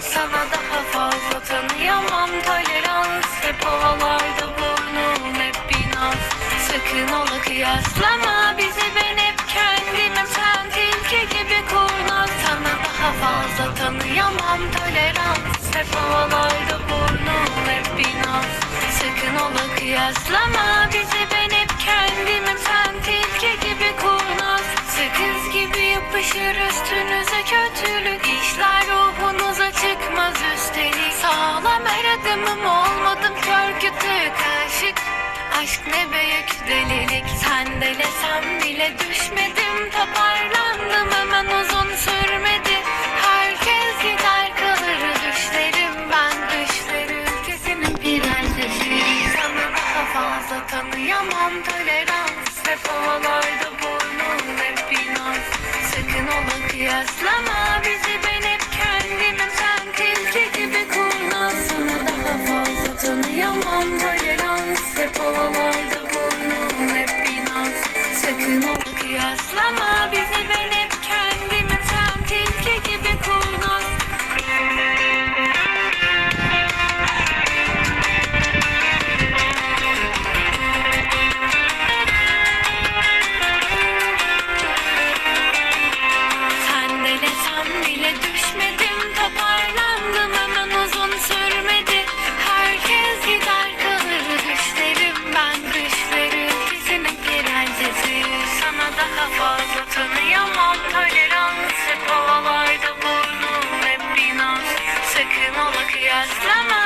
Sana daha fazla tanıyamam. Tolerans hep havalarda burnum hep bir naz Sakın ola kıyaslama. Bizi ben hep kendime Sen tilki gibi kurnaz. Sana daha fazla tanıyamam. Tolerans hep havalarda burnum hep bir naz Sakın ola kıyaslama yapışır üstünüze kötülük işler ruhunuza çıkmaz üstelik. Sağlam her adımım olmadım kör kütük aşık. Aşk ne büyük delilik Sendelesem bile düşmedim. Toparlandım hemen uzun sürmedi. Herkes gider kalır düşlerim Ben düşler ülkesinin prensesi Sana daha fazla tanıyamam Tolerans hep havalarda burnum ola kıyaslama bizi ben hep kendimim. Sen tilki gibi kurnaz Sana daha fazla tanıyamam. Tolerans hep havalarda burnum hep bir naz Sakın ola kıyaslama bizi Sana daha fazla tanıyamam. Tolerans Hep havalarda burnum hep inan Sakın ola kıyaslama